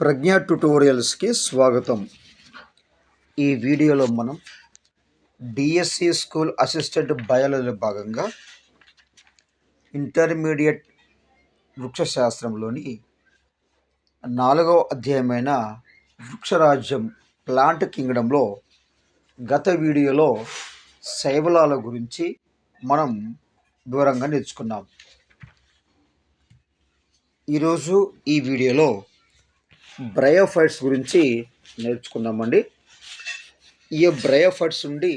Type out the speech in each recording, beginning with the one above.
ప్రజ్ఞ ట్యుటోరియల్స్కి స్వాగతం. ఈ వీడియోలో మనం డిఎస్సి స్కూల్ అసిస్టెంట్ బయాలజీలో భాగంగా ఇంటర్మీడియట్ వృక్షశాస్త్రంలోని నాలుగవ అధ్యాయమైన వృక్షరాజ్యం ప్లాంట్ కింగ్డంలో గత వీడియోలో శైవలాల గురించి మనం వివరంగా నేర్చుకున్నాం. ఈరోజు ఈ వీడియోలో బ్రయోఫైట్స్ గురించి నేర్చుకున్నామండి ఈ బ్రయోఫైట్స్ నుండి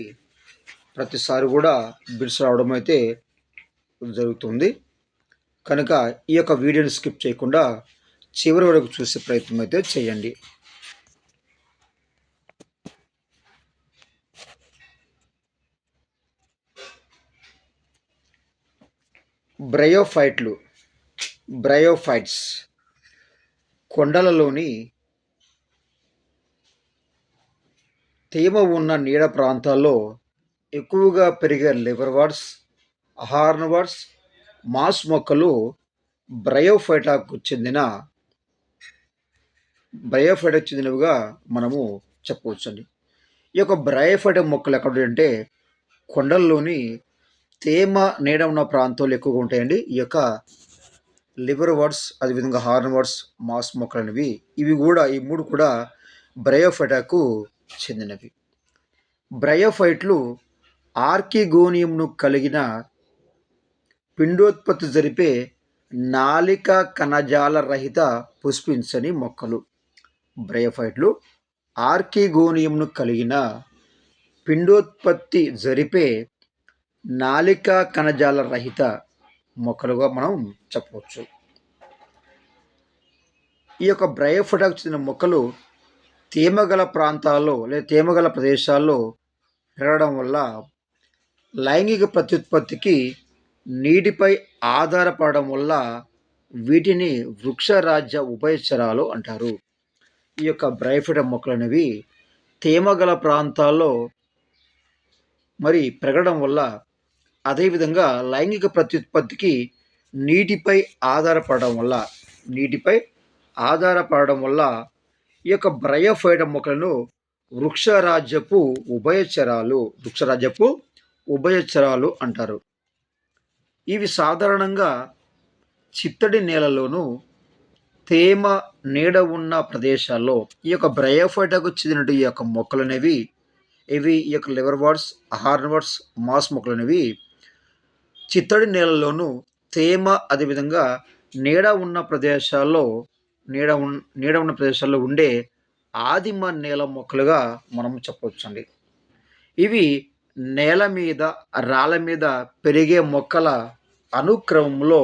ప్రతిసారి కూడా బిడ్స్ రావడం అయితే జరుగుతుంది. కనుక ఈ యొక్క వీడియోని స్కిప్ చేయకుండా చివరి వరకు చూసే ప్రయత్నం అయితే చేయండి. బ్రయోఫైట్లు బ్రయోఫైట్స్ కొండలలోని తేమ ఉన్న నీడ ప్రాంతాల్లో ఎక్కువగా పెరిగే లివర్వర్డ్స్ హార్న్వర్డ్స్ మాస్ మొక్కలు బ్రయోఫైటాకు చెందిన బ్రయోఫైటాకు చెందినవిగా మనము చెప్పవచ్చండి. ఈ యొక్క బ్రయోఫైటా మొక్కలు ఎక్కడ అంటే కొండల్లోని తేమ నీడ ఉన్న ప్రాంతాలు ఎక్కువగా ఉంటాయండి. ఈ యొక్క లివర్ వర్డ్స్ అదేవిధంగా హార్న్ వర్డ్స్ మాస్ మొక్కలు అనేవి. ఇవి కూడా ఈ మూడు కూడా బ్రయోఫైటాకు చెందినవి. బ్రయోఫైట్లు ఆర్కిగోనియంను కలిగిన పిండోత్పత్తి జరిపే నాలిక కణజాల రహిత పుష్పించని మొక్కలు. బ్రయోఫైట్లు ఆర్కిగోనియంను కలిగిన పిండోత్పత్తి జరిపే నాలిక కణజాల రహిత మొక్కలుగా మనం చెప్పవచ్చు. ఈ యొక్క బ్రయోఫైటాకు చెందిన మొక్కలు తేమగల ప్రాంతాల్లో లేదా తేమగల ప్రదేశాల్లో పెరగడం వల్ల లైంగిక ప్రత్యుత్పత్తికి నీటిపై ఆధారపడడం వల్ల వీటిని వృక్షరాజ్య ఉభయచరాలు అంటారు. ఈ యొక్క బ్రైఫిట మొక్కలు అనేవి తేమగల ప్రాంతాల్లో మరి పెరగడం వల్ల అదేవిధంగా లైంగిక ప్రత్యుత్పత్తికి నీటిపై ఆధారపడడం వల్ల నీటిపై ఆధారపడడం వల్ల ఈ యొక్క బ్రయోఫైట మొక్కలను వృక్షరాజ్యపు ఉభయచరాలు వృక్షరాజ్యపు ఉభయచరాలు అంటారు. ఇవి సాధారణంగా చిత్తడి నేలలోను తేమ నీడ ఉన్న ప్రదేశాల్లో ఈ యొక్క బ్రయోఫైటాకు చెందిన ఈ యొక్క మొక్కలు అనేవి ఇవి ఈ యొక్క liverworts hornworts moss మొక్కలు అనేవి చిత్తడి నేలలోను తేమ అదేవిధంగా నీడ ఉన్న ప్రదేశాల్లో నీడ ఉన్ నీడ ఉన్న ప్రదేశాల్లో ఉండే ఆదిమ నేల మొక్కలుగా మనం చెప్పవచ్చండి. ఇవి నేల మీద రాళ్ళ మీద పెరిగే మొక్కల అనుక్రమంలో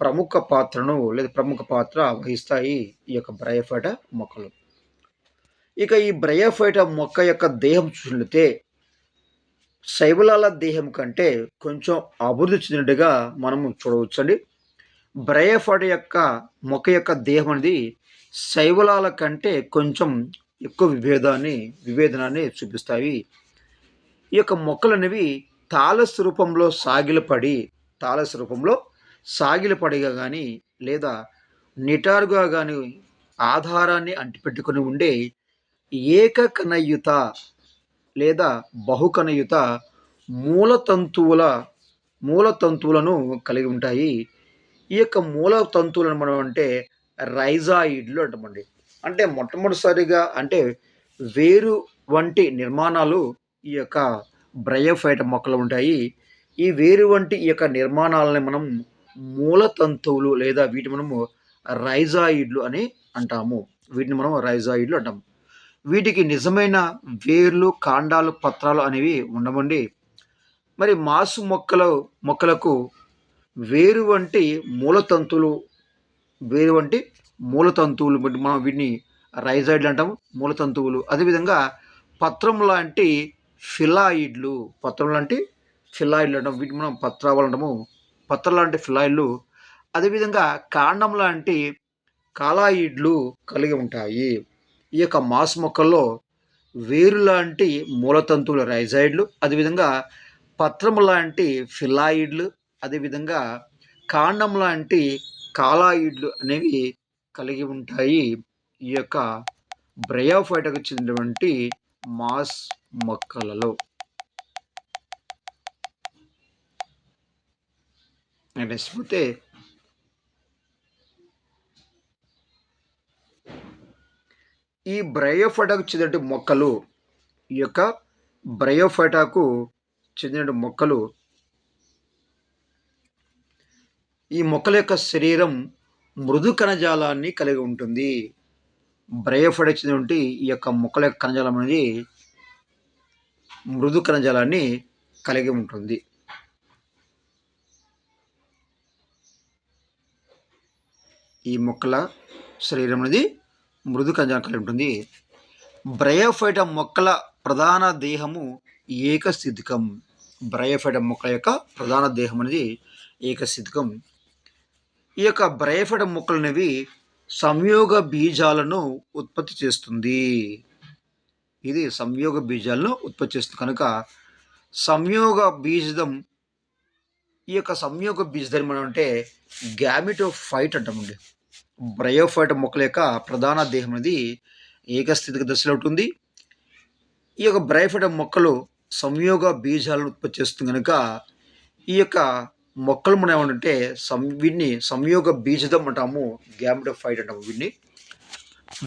ప్రముఖ పాత్రను లేదా ప్రముఖ పాత్ర వహిస్తాయి ఈ యొక్క బ్రయఫైట మొక్కలు. ఇక ఈ బ్రయోఫైట మొక్క యొక్క దేహం చూసినట్లయితే శైవలాల దేహం కంటే కొంచెం అభివృద్ధి చెందినట్టుగా మనము చూడవచ్చండి. బ్రయోఫైట యొక్క మొక్క యొక్క దేహం అనేది శైవలాల కంటే కొంచెం ఎక్కువ విభేదాన్ని విభేదనాన్ని చూపిస్తాయి. ఈ యొక్క మొక్కలు అనేవి తాళస్ రూపంలో సాగిలపడి తాళస్ రూపంలో సాగిలపడిగా కానీ లేదా నిటారుగా కానీ ఆధారాన్ని అంటిపెట్టుకుని ఉండే ఏకకణయుత లేదా బహుకణయుత మూలతంతువుల మూలతంతువులను కలిగి ఉంటాయి. ఈ యొక్క మూలతంతువులను మనం అంటే రైజాయిడ్లు అంటామండి అంటే మొట్టమొదటిసారిగా అంటే వేరు వంటి నిర్మాణాలు ఈ యొక్క బ్రయోఫైట మొక్కలు ఉంటాయి. ఈ వేరు వంటి ఈ యొక్క నిర్మాణాలని మనం మూలతంతువులు లేదా వీటి మనము రైజాయిడ్లు అని అంటాము. వీటిని మనం రైజాయిడ్లు అంటాము వీటికి నిజమైన వేర్లు కాండాలు పత్రాలు అనేవి ఉండవండి మరి మాసు మొక్కలు మొక్కలకు వేరు వంటి మూలతంతువులు వేరు వంటి మూలతంతువులు మనం వీటిని రైజాయిడ్లు అంటాము మూలతంతువులు. అదేవిధంగా పత్రం లాంటి ఫిలాయిడ్లు పత్రం లాంటి ఫిలాయిడ్లు అంటాం వీటిని మనం పత్రాలు అంటాము. పత్రం లాంటి ఫిలాయిడ్లు అదేవిధంగా కాండం లాంటి కాలాయిడ్లు కలిగి ఉంటాయి. ఈ యొక్క మాస్ మొక్కల్లో వేరు లాంటి మూలతంతువుల రైజాయిడ్లు అదేవిధంగా పత్రం లాంటి ఫిలాయిడ్లు అదేవిధంగా కాండం లాంటి కాలాయిడ్లు అనేవి కలిగి ఉంటాయి. ఈ యొక్క బ్రయోఫైటకు చెందినటువంటి మాస్ మొక్కలలో. నెక్స్ట్ పోతే ఈ బ్రయోఫైటాకు చెందిన మొక్కలు ఈ యొక్క బ్రయోఫైటాకు చెందిన మొక్కలు ఈ మొక్కల యొక్క శరీరం మృదు కణజాలాన్ని కలిగి ఉంటుంది. బ్రయోఫైటా చెందినటువంటి ఈ యొక్క మొక్కల యొక్క కణజాలం అనేది మృదు కణజాలాన్ని కలిగి ఉంటుంది. ఈ మొక్కల శరీరం అనేది మృదు కణజాలం కలిగి ఉంటుంది. బ్రయోఫైట మొక్కల ప్రధాన దేహము ఏకస్థితికం బ్రయోఫైట మొక్కల యొక్క ప్రధాన దేహం అనేది ఏకస్థితికం ఈ యొక్క బ్రయోఫైట మొక్కలు అనేవి సంయోగ బీజాలను ఉత్పత్తి చేస్తుంది. ఇది సంయోగ బీజాలను ఉత్పత్తి చేస్తుంది. కనుక సంయోగ బీజం ఈ యొక్క సంయోగ బీజధర్మం అంటే గ్యామిటో ఫైట్ అంటామండి. బ్రయోఫైట్ మొక్కల యొక్క ప్రధాన దేహం అనేది ఏకస్థితిక దశలో ఉంటుంది. ఈ యొక్క బ్రయోఫైట్ మొక్కలు సంయోగ బీజాలను ఉత్పత్తి చేస్తుంది కనుక ఈ యొక్క మొక్కలు మనం ఏమంటే సం వీటిని సంయోగ బీజదం అంటాము గ్యామిటోఫైట్ అంటాము వీటిని.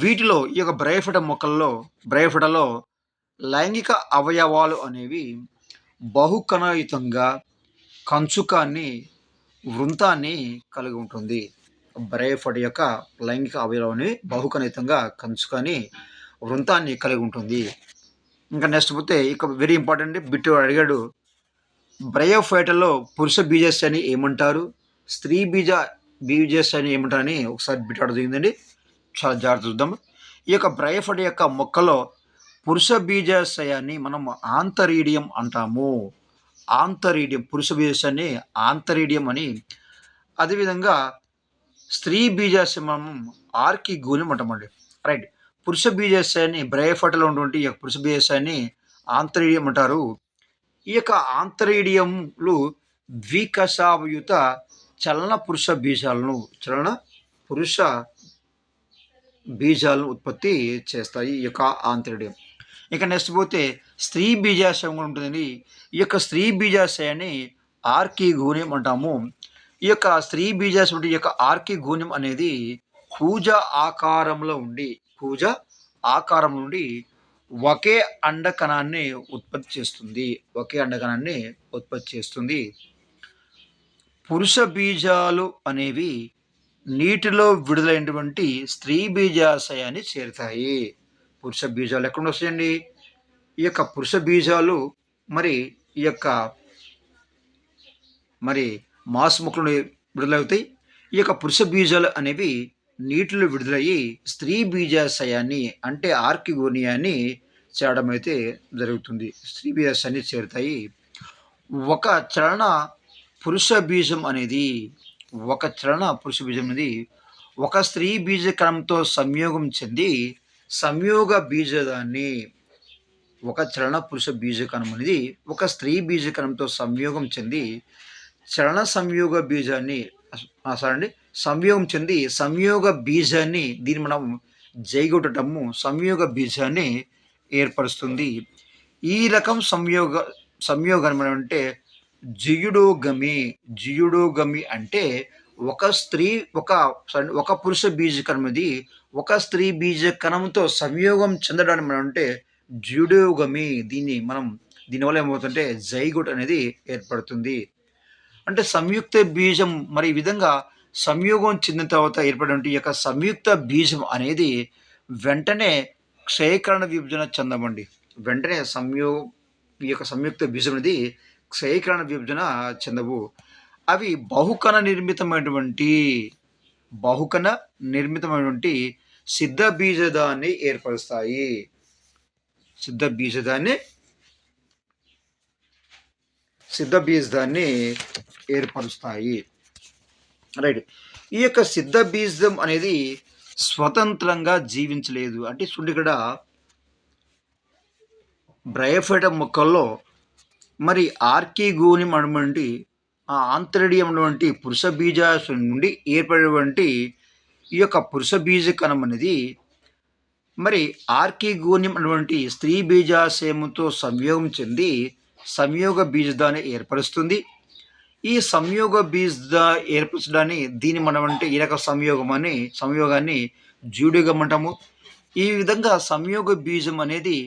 వీటిలో ఈ యొక్క బ్రయోఫైట మొక్కల్లో బ్రయోఫైటలో లైంగిక అవయవాలు అనేవి బహుకణయుతంగా కంచుకాన్ని వృంతాన్ని కలిగి ఉంటుంది. బ్రేఫర్డ్ యొక్క లైంగిక అవయవాన్ని బహుకనితంగా కంచుకొని వృంతాన్ని కలిగి ఉంటుంది. ఇంకా నెక్స్ట్ పోతే ఇక వెరీ ఇంపార్టెంట్ బిట్టు అడిగాడు బ్రయోఫైటల్లో పురుష బీజస్ అని ఏమంటారు? స్త్రీ బీజ బీజస్ అని ఏమంటారని ఒకసారి బిట్టు అడుగుతుందండి చాలా జాగ్రత్త చూద్దాం. ఈ యొక్క బ్రయోఫైట్ యొక్క మొక్కలో పురుష బీజాశయాన్ని మనం ఆంతరీడియం అంటాము. ఆంతరీడియం పురుష బీజాన్ని ఆంతరీడియం అని. అదేవిధంగా స్త్రీ బీజాశయం ఆర్కి గూని అంటామండి. రైట్ పురుష బీజాశయాన్ని బ్రయఫటలో ఉన్నటువంటి ఈ యొక్క పురుష బీజాశయాన్ని ఆంతరీడియం అంటారు. ఈ యొక్క ఆంతరీడియంలు ద్వికషావయుత చలన పురుష బీజాలను చలన పురుష బీజాలను ఉత్పత్తి చేస్తాయి ఈ యొక్క ఆంతరీడియం. ఇక నెక్స్ట్ పోతే స్త్రీ బీజాశయం కూడా ఉంటుందండి. ఈ యొక్క స్త్రీ బీజాశయాన్ని ఆర్కి గూనెం అంటాము. ఈ యొక్క స్త్రీ బీజాసుడి ఈ యొక్క ఆర్కి గూనెం అనేది పూజ ఆకారంలో ఉండి పూజ ఆకారం నుండి ఒకే అండకణాన్ని ఉత్పత్తి చేస్తుంది ఒకే అండకణాన్ని ఉత్పత్తి చేస్తుంది. పురుష బీజాలు అనేవి నీటిలో విడుదలైనటువంటి స్త్రీ బీజాశయాన్ని చేరుతాయి. పురుష బీజాలు ఎక్కడ వస్తాయండి? ఈ యొక్క పురుష బీజాలు మరి ఈ యొక్క మరి మాస్ ముక్కలు విడుదలవుతాయి. ఈ యొక్క పురుష బీజాలు అనేవి నీటిలో విడుదలయ్యి స్త్రీ బీజాశయాన్ని అంటే ఆర్కిగోనియాన్ని చేరడం అయితే జరుగుతుంది. స్త్రీ బీజాశయాన్ని చేరుతాయి. ఒక చలన పురుష బీజం అనేది ఒక చలన పురుష బీజం అనేది ఒక స్త్రీ బీజకణంతో సంయోగం చెంది సంయోగ బీజదాన్ని ఒక చలన పురుష బీజకణం అనేది ఒక స్త్రీ బీజకణంతో సంయోగం చెంది చలన సంయోగ బీజాన్ని సారీ సంయోగం చెంది సంయోగ బీజాన్ని దీన్ని మనం జైగొట్టడము సంయోగ బీజాన్ని ఏర్పరుస్తుంది. ఈ రకం సంయోగ సంయోగం అంటే జియుడోగమి జియుడోగమి అంటే ఒక స్త్రీ ఒక ఒక పురుష బీజకణమది ఒక స్త్రీ బీజ కణంతో సంయోగం చెందడానికి మనం అంటే జియుడోగమి. దీన్ని మనం దీనివల్ల ఏమవుతుంటే జైగుట్ అనేది ఏర్పడుతుంది. అంటే సంయుక్త బీజం మరి ఈ విధంగా సంయోగం చెందిన తర్వాత ఏర్పడినటువంటి ఈ యొక్క సంయుక్త బీజం అనేది వెంటనే క్షయకరణ విభజన చెందమండి. వెంటనే సంయో ఈ యొక్క సంయుక్త బీజం అనేది క్షయకరణ విభజన చెందవు. అవి బహుకణ నిర్మితమైనటువంటి బహుకణ నిర్మితమైనటువంటి సిద్ధ బీజదాన్ని ఏర్పరుస్తాయి. సిద్ధ బీజదాన్ని సిద్ధ బీజాన్ని ఏర్పరుస్తాయి. రైట్. ఈ యొక్క సిద్ధ బీజం అనేది స్వతంత్రంగా జీవించలేదు. అంటే చూడండి ఇక్కడ బ్రయఫైట మొక్కల్లో మరి ఆర్కీగూని అటువంటి ఆ ఆంతరిడియం వంటి పురుష బీజాశయం నుండి ఏర్పడినటువంటి ఈ యొక్క పురుష బీజ కణం అనేది మరి ఆర్కిగోనియం అటువంటి స్త్రీ బీజాశయముతో సంయోగం చెంది సంయోగ బీజదాన్ని ఏర్పరుస్తుంది. ఈ సంయోగ బీజ ఏర్పరచడాన్ని దీన్ని మనం అంటే ఈ రకం సంయోగం అని సంయోగాన్ని జూడిగం అంటాము. ఈ విధంగా సంయోగ బీజం అనేది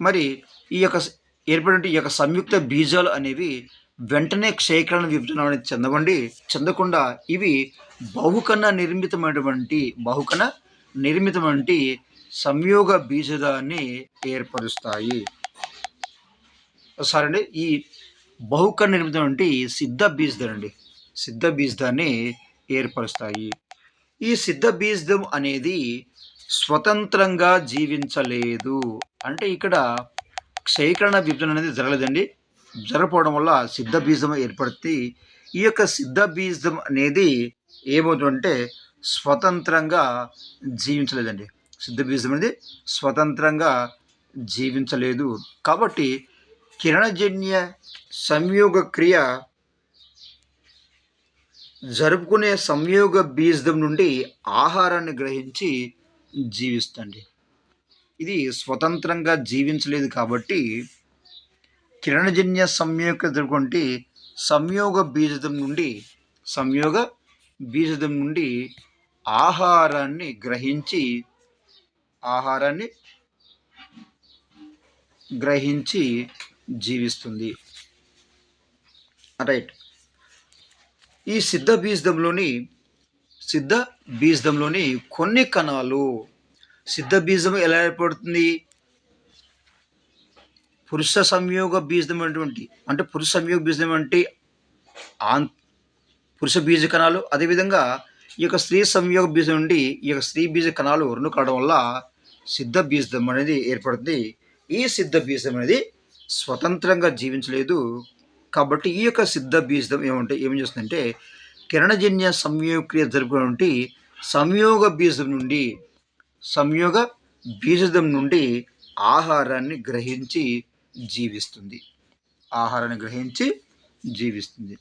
మరి ఈ యొక్క ఏర్పడిన ఈ యొక్క సంయుక్త బీజాలు అనేవి వెంటనే క్షయకరణ విభజన అనేది చెందవండి. చెందకుండా ఇవి బహుకణ నిర్మితమైనటువంటి బహుకణ నిర్మితమైనటువంటి సంయోగ బీజదాన్ని ఏర్పరుస్తాయి. సరే అండి ఈ బహుకణ నిర్మితమైనటువంటి సిద్ధ బీజదండి సిద్ధ బీజదాన్ని ఏర్పరుస్తాయి. ఈ సిద్ధ బీజదం అనేది స్వతంత్రంగా జీవించలేదు. అంటే ఇక్కడ క్షయకరణ విభజన అనేది జరగలేదండి. జరగపోవడం వల్ల సిద్ధ బీజం ఏర్పడితే ఈ యొక్క సిద్ధ బీజం అనేది ఏమవుతుందంటే స్వతంత్రంగా జీవించలేదండి. సిద్ధబీజం అనేది స్వతంత్రంగా జీవించలేదు. కాబట్టి కిరణజన్య సంయోగ క్రియ జరుపుకునే సంయోగ బీజం నుండి ఆహారాన్ని గ్రహించి జీవిస్తుంది ఇది స్వతంత్రంగా జీవించలేదు కాబట్టి కిరణజన్య సంయోగ జరుపుకుంటే సంయోగ బీజం నుండి సంయోగ బీజం నుండి ఆహారాన్ని గ్రహించి ఆహారాన్ని గ్రహించి జీవిస్తుంది. రైట్ ఈ సిద్ధ బీజంలోని సిద్ధ బీజంలోని కొన్ని కణాలు సిద్ధ బీజం ఎలా ఏర్పడుతుంది? పురుష సంయోగ బీజం అటువంటి అంటే పురుష సంయోగ బీజం అంటే ఆన్ పురుష బీజ కణాలు. అదేవిధంగా ఈ యొక్క స్త్రీ సంయోగ బీజం నుండి ఈ యొక్క స్త్రీ బీజ కణాలు రెండు కావడం వల్ల సిద్ధ బీజం అనేది ఏర్పడుతుంది. ఈ సిద్ధ బీజం అనేది స్వతంత్రంగా జీవించలేదు. కాబట్టి ఈ యొక్క సిద్ధ బీజం ఏమంటే ఏం చేస్తుందంటే కిరణజన్య సంయోగక్రియ జరుపుకున్నటువంటి సంయోగ బీజం నుండి సంయోగ బీజదం నుండి ఆహారాన్ని గ్రహించి జీవిస్తుంది. ఆహారాన్ని గ్రహించి జీవిస్తుంది.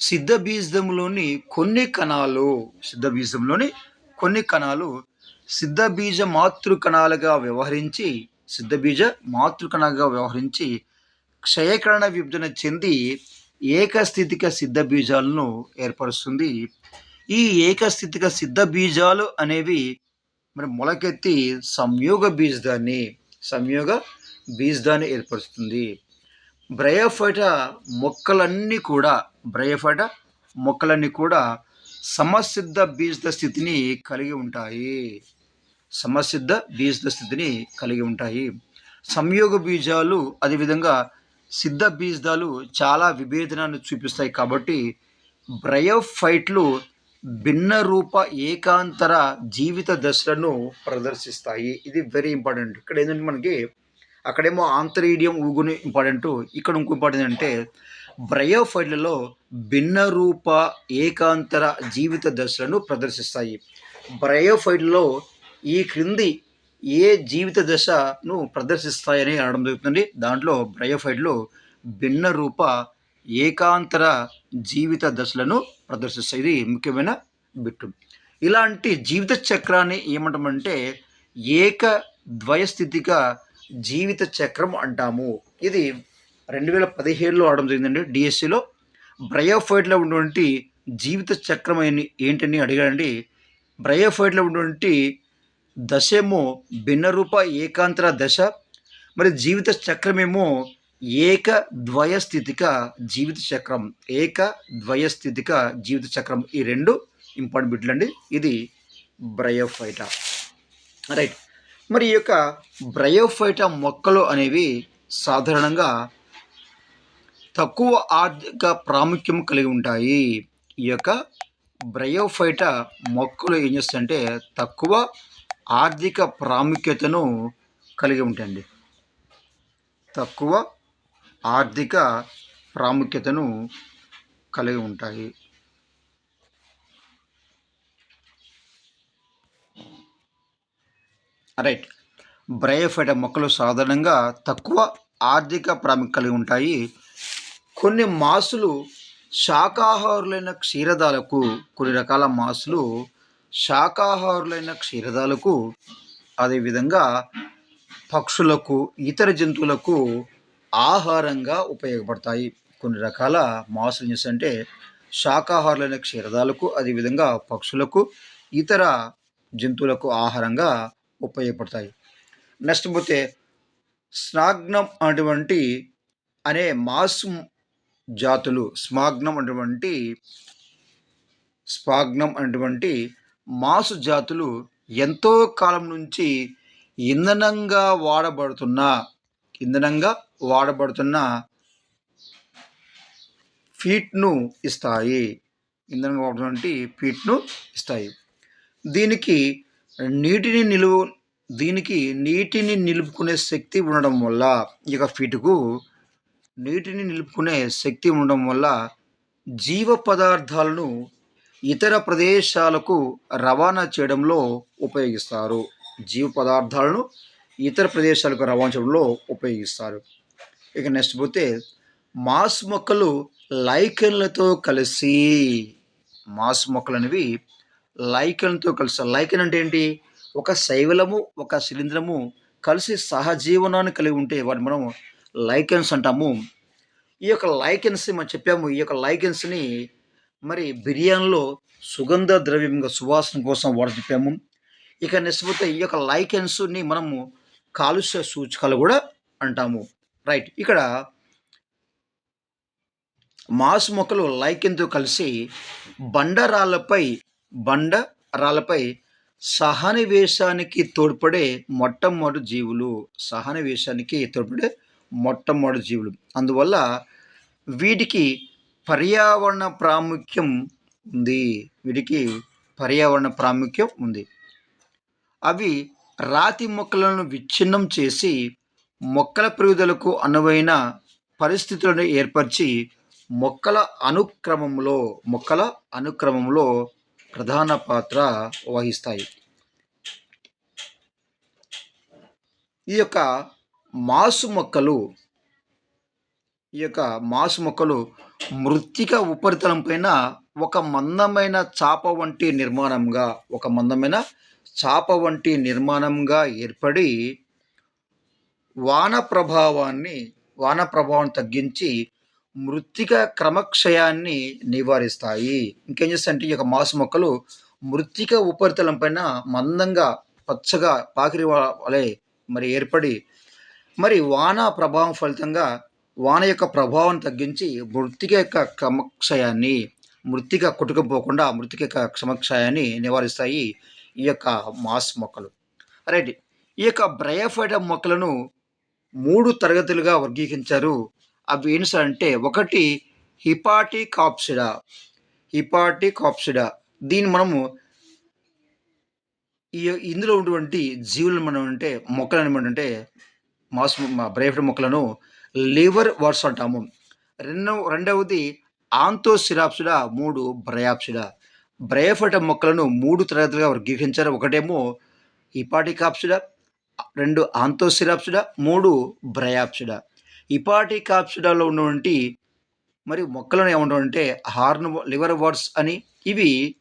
సిద్ధ బీజంలోని కొన్ని కణాలు సిద్ధ బీజంలోని కొన్ని కణాలు సిద్ధబీజ మాతృకణాలుగా వ్యవహరించి సిద్ధబీజ మాతృకణాలుగా వ్యవహరించి క్షయకరణ విభజన చెంది ఏకస్థితిక సిద్ధ బీజాలను ఏర్పరుస్తుంది. ఈ ఏకస్థితిక సిద్ధ బీజాలు అనేవి మరి మొలకెత్తి సంయోగ బీజదాన్ని సంయోగ బీజదాన్ని ఏర్పరుస్తుంది. బ్రయోఫైట మొక్కలన్నీ కూడా బ్రయోఫైట మొక్కలన్నీ కూడా సమసిద్ధ బీజద స్థితిని కలిగి ఉంటాయి. సమసిద్ధ బీజద స్థితిని కలిగి ఉంటాయి. సంయోగ బీజాలు అదేవిధంగా సిద్ధ బీజాలు చాలా విభేదనాన్ని చూపిస్తాయి కాబట్టి బ్రయోఫైట్లు భిన్న రూప ఏకాంతర జీవిత దశలను ప్రదర్శిస్తాయి. ఇది వెరీ ఇంపార్టెంట్ ఇక్కడ ఏంటంటే మనకి అక్కడేమో ఆంతరీడియం ఊగుని ఇంపార్టెంట్ ఇక్కడ ఇంకో ఇంపార్టెంట్ అంటే బ్రయోఫైట్లలో భిన్న రూప ఏకాంతర జీవిత దశలను ప్రదర్శిస్తాయి. బ్రయోఫైట్లో ఈ క్రింది ఏ జీవిత దశను ప్రదర్శిస్తాయని అనడం జరుగుతుంది. దాంట్లో బ్రయోఫైడ్లు భిన్న రూప ఏకాంతర జీవిత దశలను ప్రదర్శిస్తాయి. ఇది ముఖ్యమైన బిట్టు. ఇలాంటి జీవిత చక్రాన్ని ఏమంటామంటే ఏక ద్వయస్థితిగా జీవిత చక్రం అంటాము. ఇది రెండు వేల పదిహేడులో ఆడడం జరిగిందండి. డిఎస్సిలో బ్రయోఫైట్లో ఉన్నటువంటి జీవిత చక్రం అని ఏంటని అడిగాడండి. బ్రయోఫైట్లో ఉన్నటువంటి దశేమో భిన్నరూప ఏకాంతర దశ మరి జీవిత చక్రమేమో ఏక ద్వయస్థితిక జీవిత చక్రం. ఏక ద్వయస్థితిక జీవిత చక్రం. ఈ రెండు ఇంపార్టెంట్ బిట్లు అండి. ఇది బ్రయోఫైటా రైట్. మరి ఈ యొక్క బ్రయోఫైటా మొక్కలు అనేవి సాధారణంగా తక్కువ ఆర్థిక ప్రాముఖ్యం కలిగి ఉంటాయి. ఈ యొక్క బ్రయోఫైటా మొక్కలు ఏం చేస్తాయంటే తక్కువ ఆర్థిక ప్రాముఖ్యతను కలిగి ఉంటుంది తక్కువ ఆర్థిక ప్రాముఖ్యతను కలిగి ఉంటాయి. రైట్. బ్రయోఫైట మొక్కలు సాధారణంగా తక్కువ ఆర్థిక ప్రాముఖ్యత కలిగి ఉంటాయి. కొన్ని మాసులు శాకాహారులైన క్షీరదాలకు కొన్ని రకాల మాసులు శాకాహారులైన క్షీరదాలకు అదేవిధంగా పక్షులకు ఇతర జంతువులకు ఆహారంగా ఉపయోగపడతాయి. కొన్ని రకాల మాంసం అంటే శాకాహారులైన క్షీరదాలకు అదేవిధంగా పక్షులకు ఇతర జంతువులకు ఆహారంగా ఉపయోగపడతాయి. నెక్స్ట్ పోతే స్నాగ్నం అటువంటి అనే మాంసం జాతులు స్మాగ్నం అటువంటి స్పాగ్నం అటువంటి మాసు జాతులు ఎంతో కాలం నుంచి ఇంధనంగా వాడబడుతున్న ఇంధనంగా వాడబడుతున్న ఫీట్ను ఇస్తాయి. ఇంధనంగా వాడుతున్నటువంటి ఫీట్ను ఇస్తాయి. దీనికి నీటిని నిలువ దీనికి నీటిని నిలుపుకునే శక్తి ఉండడం వల్ల ఇక ఫీటుకు నీటిని నిలుపుకునే శక్తి ఉండడం వల్ల జీవ పదార్థాలను ఇతర ప్రదేశాలకు రవాణా చేయడంలో ఉపయోగిస్తారు. జీవ పదార్థాలను ఇతర ప్రదేశాలకు రవాణా చేయడంలో ఉపయోగిస్తారు. ఇక నెక్స్ట్ పోతే మాస్ మొక్కలు లైకెన్లతో కలిసి మాస్ మొక్కలు అనేవి లైకెన్తో కలిసి లైకెన్ అంటే ఏంటి? ఒక శైవలము ఒక శిలీంధ్రము కలిసి సహజీవనాన్ని కలిగి ఉంటే వాటిని మనం లైకెన్స్ అంటాము. ఈ యొక్క లైకెన్స్ మనం చెప్పాము ఈ యొక్క లైకెన్స్ని మరి బిర్యానీలో సుగంధ ద్రవ్యంగా సువాసన కోసం వాడు చెప్పాము. ఇక నెక్స్ట్ ఈ యొక్క లైకెన్స్ని మనము కాలుష్య సూచికలు కూడా అంటాము. రైట్ ఇక్కడ మాస్ మొక్కలు లైకెన్తో కలిసి బండరాళ్ళపై బండ రాళ్ళపై సహనివేశానికి తోడ్పడే మొట్టమొదటి జీవులు సహనివేశానికి తోడ్పడే మొట్టమొదటి జీవులు. అందువల్ల వీటికి పర్యావరణ ప్రాముఖ్యం ఉంది. వీటికి పర్యావరణ ప్రాముఖ్యం ఉంది. అవి రాతి మొక్కలను విచ్ఛిన్నం చేసి మొక్కల పెరుగుదలకు అనువైన పరిస్థితులను ఏర్పరిచి మొక్కల అనుక్రమంలో మొక్కల అనుక్రమంలో ప్రధాన పాత్ర వహిస్తాయి. ఈ యొక్క మాసు మొక్కలు ఈ యొక్క మాసు మొక్కలు మృత్తిక ఉపరితలం పైన ఒక మందమైన చాప వంటి నిర్మాణంగా ఒక మందమైన చాప వంటి నిర్మాణంగా ఏర్పడి వాన ప్రభావాన్ని వాన ప్రభావం తగ్గించి మృత్తిక క్రమక్షయాన్ని నివారిస్తాయి. ఇంకేం చేస్తాయంటే ఈ యొక్క మాసు మొక్కలు మృత్తిక ఉపరితలం పైన మందంగా పచ్చగా పాకిరి వలె మరి ఏర్పడి మరి వాన ప్రభావం ఫలితంగా వాన యొక్క ప్రభావం తగ్గించి మృతిక యొక్క క్రమక్షయాన్ని మృతిక కొట్టుకుపోకుండా మృతిక యొక్క క్రమక్షయాన్ని నివారిస్తాయి ఈ యొక్క మాస్ మొక్కలు. రైట్. ఈ యొక్క బ్రయోఫైట మొక్కలను మూడు తరగతులుగా వర్గీకరించారు. అవి ఏంటి సార్ అంటే ఒకటి హిపాటి కాప్సిడా హిపాటి కాప్సిడా దీన్ని మనము ఈ ఇందులో ఉన్నటువంటి జీవులను మనం అంటే మొక్కలను ఏమంటే మాస్ బ్రైఫ్డ్ మొక్కలను లివర్ వర్డ్స్ అంటాము రెండవ రెండవది ఆంతోసిరాప్సిడా మూడు బ్రయాప్సిడా. బ్రయఫట మొక్కలను మూడు తరగతులుగా వర్గీకరించారు. ఒకటేమో హిపాటికాప్సిడా రెండు ఆంతోసిరాప్సిడా మూడు బ్రయాప్సిడా. ఇపాటికాప్సిడాలో ఉన్నటువంటి మరి మొక్కలను ఏమంటామంటే హార్న్ లివర్ వర్డ్స్ అని. ఇవి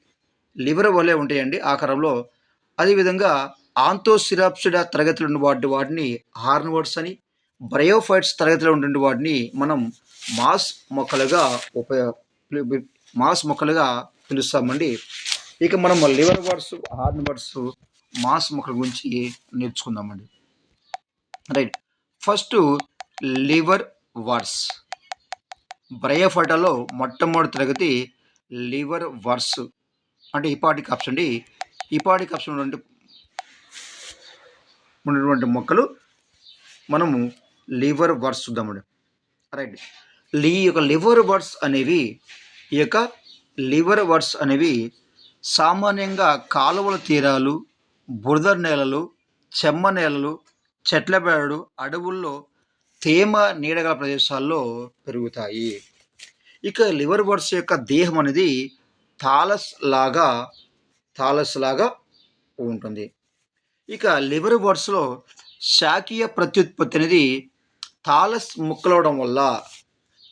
లివర్ వలె ఉంటాయండి ఆకారంలో. అదేవిధంగా ఆంతోసిరాప్సిడా తరగతులు ఉన్న వాటి వాటిని హార్న్ వర్డ్స్ అని బ్రయోఫైట్స్ తరగతిలో ఉండే వాటిని మనం మాస్ మొక్కలుగా ఉపయోగ మాస్ మొక్కలుగా పిలుస్తామండి. ఇక మనం liverworts hornworts moss మొక్కల గురించి నేర్చుకుందామండి. రైట్. First liverworts. బ్రయోఫైటాలో మొట్టమొదటి తరగతి లివర్ వర్స్. అంటే ఇపాటిక్ కప్స్ అండి. హిపాటిక్ కప్స్ ఉన్నటువంటి ఉన్నటువంటి మొక్కలు మనము లివర్ వర్స్ చూద్దామండి రైట్ లీ యొక్క లివర్ వర్డ్స్ అనేవి ఈ యొక్క లివర్ వర్డ్స్ అనేవి సామాన్యంగా కాలువల తీరాలు బురద నేలలు చెమ్మ నేలలు చెట్ల బేడు అడవుల్లో తేమ నీడగల ప్రదేశాల్లో పెరుగుతాయి. ఇక లివర్ బర్డ్స్ యొక్క దేహం అనేది తాలస్ లాగా తాలస్ లాగా ఉంటుంది. ఇక లివర్ బర్డ్స్లో శాఖీయ ప్రత్యుత్పత్తి అనేది థాలస్ ముక్కలవడం వల్ల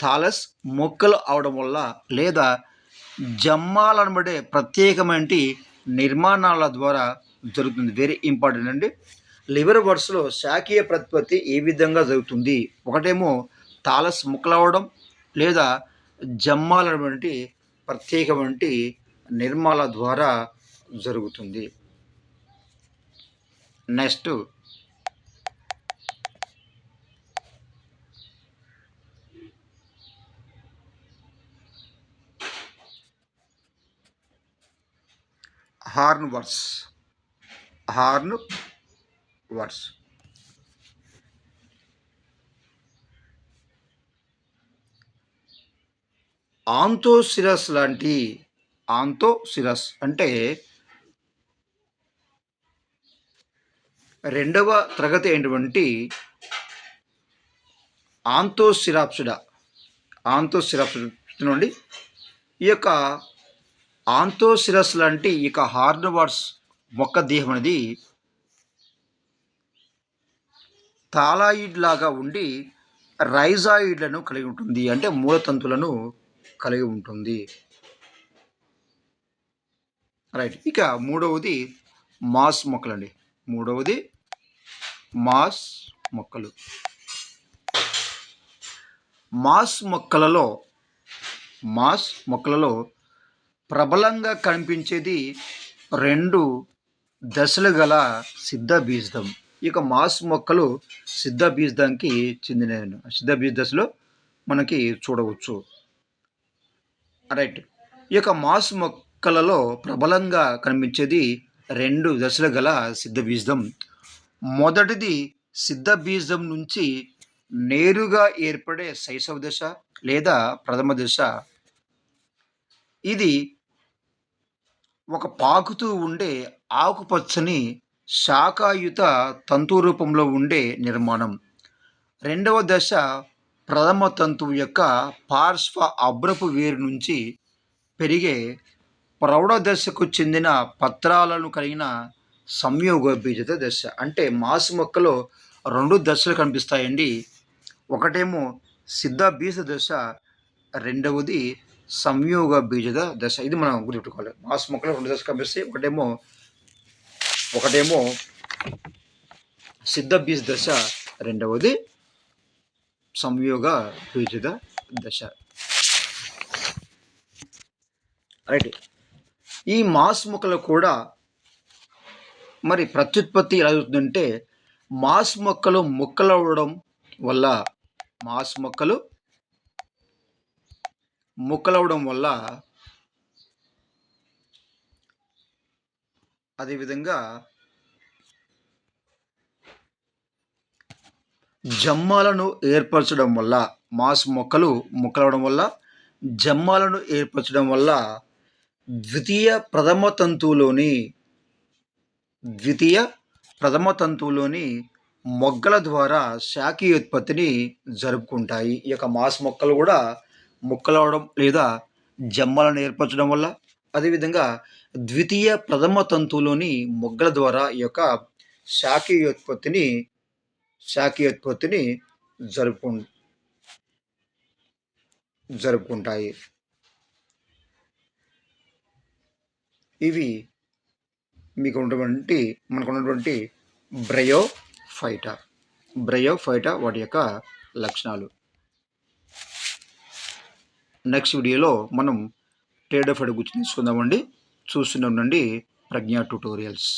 థాలస్ మొక్కలు అవడం వల్ల లేదా జమ్మాలనబడే ప్రత్యేకమైన నిర్మాణాల ద్వారా జరుగుతుంది. వెరీ ఇంపార్టెంట్ అండి. లివర్ వర్స్లో శాఖీయ ప్రతిపత్తి ఏ విధంగా జరుగుతుంది? ఒకటేమో తాలస్ ముక్కలవడం లేదా జమ్మాలనటువంటి ప్రత్యేకమైన నిర్మాల ద్వారా జరుగుతుంది. Next hornworts hornworts Anthoceros లాంటి ఆంతోసిరస్ అంటే రెండవ తరగతి అయినటువంటి ఆంతోసిరాప్సుడా. ఆంతోసిరాప్సుడా నుండి ఈ యొక్క ఆంతోసిరస్ లాంటి ఇక యొక్క మొక్క దేహం అనేది తాలాయిడ్ లాగా ఉండి రైజాయిడ్లను కలిగి ఉంటుంది. అంటే మూలతంతులను కలిగి ఉంటుంది. రైట్. ఇక మూడవది మాస్ మొక్కలండి. మూడవది మాస్ మొక్కలు. మాస్ మొక్కలలో మాస్ మొక్కలలో ప్రబలంగా కనిపించేది రెండు దశలు గల సిద్ధ బీజదం ఇక మాస్ మొక్కలు సిద్ధ బీజదానికి చెందిన సిద్ధ బీజ దశలో మనకి చూడవచ్చు. రైట్. ఈ యొక్క మాస్ మొక్కలలో ప్రబలంగా కనిపించేది రెండు దశలు గల సిద్ధ బీజం. మొదటిది సిద్ధ బీజం నుంచి నేరుగా ఏర్పడే శైశవ దశ లేదా ప్రథమ దశ. ఇది ఒక పాకుతూ ఉండే ఆకుపచ్చని శాఖాయుత తంతు రూపంలో ఉండే నిర్మాణం. రెండవ దశ ప్రథమ తంతువు యొక్క పార్శ్వ అబ్రపు వేరు నుంచి పెరిగే ప్రౌఢ దశకు చెందిన పత్రాలను కలిగిన సంయోగ బీజత దశ. అంటే మాసు మొక్కలో రెండు దశలు కనిపిస్తాయండి. ఒకటేమో సిద్ధ బీజ దశ రెండవది సంయోగ బీజద దశ. ఇది మనం గుర్తుపెట్టుకోవాలి మాస్ మొక్కలు రెండు దశ కనిపిస్తాయి ఒకటేమో ఒకటేమో సిద్ధ బీజ దశ రెండవది సంయోగ బీజద దశ. రైట్. ఈ మాస్ మొక్కలు కూడా మరి ప్రత్యుత్పత్తి ఎలా జరుగుతుందంటే మాస్ మొక్కలు ముక్కలవ్వడం వల్ల మాస్ మొక్కలు ముక్కలవడం వల్ల అదేవిధంగా జమ్మాలను ఏర్పరచడం వల్ల మాస్ మొక్కలు ముక్కలవడం వల్ల జమ్మాలను ఏర్పరచడం వల్ల ద్వితీయ ప్రథమ తంతువులోని ద్వితీయ ప్రథమ తంతువులోని మొగ్గల ద్వారా శాఖీయోత్పత్తిని జరుపుకుంటాయి. ఈ యొక్క మాస్ మొక్కలు కూడా ముక్కలవడం లేదా జమ్మలను ఏర్పరచడం వల్ల అదేవిధంగా ద్వితీయ ప్రథమ తంతువులోని మొగ్గల ద్వారా ఈ యొక్క శాఖీయోత్పత్తిని శాఖీయోత్పత్తిని జరుపు జరుపుకుంటాయి. ఇవి మీకు ఉన్నటువంటి మనకు ఉన్నటువంటి బ్రయోఫైటా. బ్రయోఫైటా వాటి యొక్క లక్షణాలు. నెక్స్ట్ వీడియోలో మనం ట్రేడ్ ఆఫ్ గురించి తీసుకుందామండి చూస్తూనే ఉండండి ప్రజ్ఞా ట్యూటోరియల్స్